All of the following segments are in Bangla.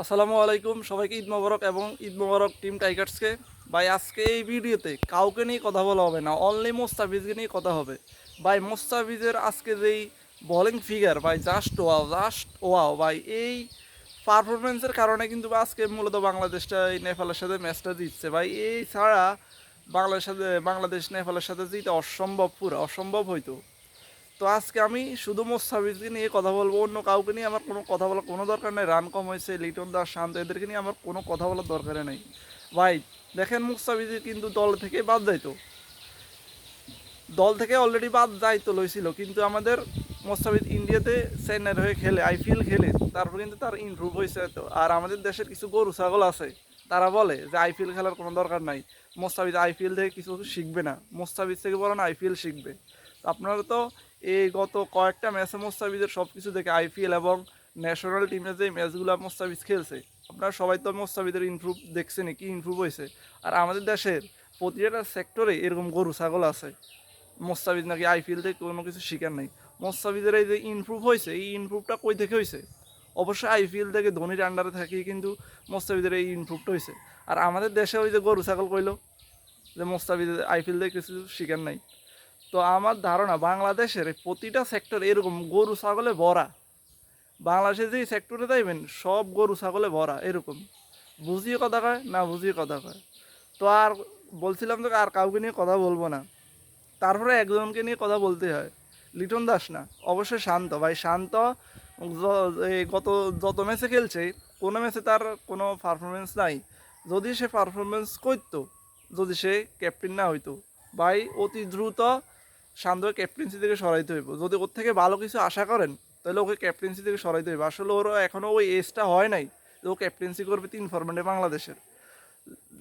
আসসালামু আলাইকুম, সবাইকে ঈদ মোবারক এবং ঈদ মোবারক টিম টাইগার্সকে। ভাই, আজকে এই ভিডিওতে কাউকে নিয়ে কথা বলা হবে না অনলি মোস্তাফিজকে নিয়ে কথা হবে। ভাই, মোস্তাফিজের আজকে যেই বলিং ফিগার ভাই জাস্ট ওয়াও জাস্ট ওয়াও ভাই, এই পারফরমেন্সের কারণে কিন্তু আজকে মূলত বাংলাদেশটা এই নেপালের সাথে ম্যাচটা জিতছে। ভাই, এই ছাড়া বাংলাদেশের সাথে বাংলাদেশ, নেপালের সাথে জিতে অসম্ভব পুরো, অসম্ভব হইতো। তো আজকে আমি শুধু মোস্তাফিজকে নিয়ে কথা বলব, অন্য কাউকে নিয়ে আমার কোনো কথা বলার কোনো দরকার নেই। রান কম হয়েছে, লিটন দাস শান্ত, এদেরকে নিয়ে আমার কোনো কথা বলার দরকার নেই। ভাই, দেখেন মুস্তাফিজ কিন্তু দল থেকে বাদ যাইতো। দল থেকে অলরেডি বাদ যাইতো, লইছিল। কিন্তু আমাদের মোস্তাফিজ ইন্ডিয়াতে চেন্নাইয়ের হয়ে খেলে, আইপিএল খেলে, তারপর কিন্তু তার ইমপ্রুভ হয়েছে তো আর আমাদের দেশের কিছু গরু, ছাগল আছে, তারা বলে যে আইপিএল খেলার কোনো দরকার নাই। মোস্তাফিজ আইপিএল থেকে কিছু শিখবে না। মোস্তাফিজ থেকে বলো না আইপিএল শিখবে। আপনারা তো এই গত কয়েকটা ম্যাচে মোস্তাফিজের সব কিছু দেখে আইপিএল এবং ন্যাশনাল টিমের যে ম্যাচগুলো মোস্তাফিজ খেলছে, আপনারা সবাই তো মোস্তাফিজের ইমপ্রুভ দেখছেন কি ইমপ্রুভ হয়েছে আর আমাদের দেশের প্রতিটা সেক্টরে এরকম গরু, ছাগল আছে। মোস্তাফিজ নাকি আইপিএল থেকে কোনো কিছু শিকার নাই। মোস্তাফিজের এই যে ইমপ্রুভ হয়েছে এই ইমপ্রুভটা কই থেকে হয়েছে অবশ্যই আইপিএল থেকে ধোনির আন্ডারে থাকি কিন্তু মোস্তাফিজের এই ইমপ্রুভটা হয়েছে আর আমাদের দেশে ওই যে গরু, ছাগল কইলো যে মোস্তাফিজ আইপিএল থেকে কিছু শিকার নাই। তো আমার ধারণা বাংলাদেশের প্রতিটা সেক্টর এরকম গরু, ছাগলে ভরা। বাংলাদেশে যে সেক্টরে যাইবেন, সব গরু, ছাগলে ভরা এরকম। বুঝিয়ে কথা কয় না বুঝিয়ে কথা কয়? তো আর বলছিলাম তো আর কাউকে নিয়ে কথা বলব না। তারপরে একজনকে নিয়ে কথা বলতে হয়। লিটন দাস না, অবশ্যই শান্ত। ভাই, শান্ত এই গত, যত ম্যাচে খেলছে, কোনো ম্যাচে তার কোনো পারফরমেন্স নাই। যদি সে পারফরমেন্স করতো, যদি সে ক্যাপ্টেন না হইতো, ভাই, অতি দ্রুত শান্ত ক্যাপ্টেন্সি থেকে সরাইতে হইব। যদি ওর থেকে ভালো কিছু আশা করেন তাহলে ওকে ক্যাপ্টেন্সি থেকে সরাইতে হইব। আসলে ওর এখনও ওই এজটা হয় নাই যে ও ক্যাপ্টেন্সি করবে তিন ফরম্যাটে বাংলাদেশের।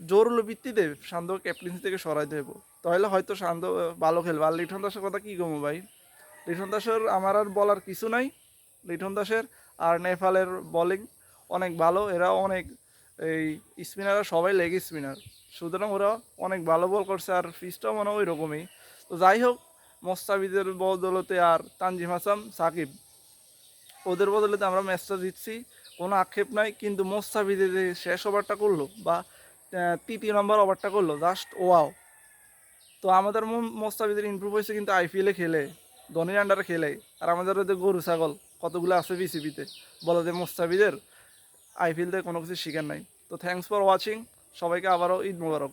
জোরুল ভিত্তিতে শান্ত ক্যাপ্টেন্সি থেকে সরাইতে হইব। তাহলে হয়তো আহ, ভালো খেলবে। আর লিটন দাসের কথা কী কমো ভাই? লিঠন দাসের আমার আর বলার কিছু নাই। লিঠন দাসের আর নেপালের বোলিং অনেক ভালো। এরা অনেক এই স্পিনাররা সবাই লেগ স্পিনার সুতরাং ওরা অনেক ভালো বল করছে। আর ফিসটাও মনে হয় ওই রকমই। তো যাই হোক মোস্তাফিজের বদলতে আর তানজিম হাসান, সাকিব। ওদের বদলেতে আমরা ম্যাচটা জিতছি, কোনো আক্ষেপ নাই, কিন্তু মোস্তাফিজে যে শেষ ওভারটা করল বা তৃতীয় নম্বর ওভারটা করল জাস্ট ওয়াও তো আমাদের মোস্তাফিজের ইমপ্রুভ হয়েছে কিন্তু আইপিএলে খেলে, ধনির আন্ডারে খেলে, আর আমাদের ওদের গরু, ছাগল, কতগুলো আছে বিসিবিতে বলো যে মোস্তাফিজের আইপিএল থেকে কোনো কিছু শিকার নাই। তো থ্যাংকস ফর ওয়াচিং সবাইকে আবারও ঈদ মোবারক।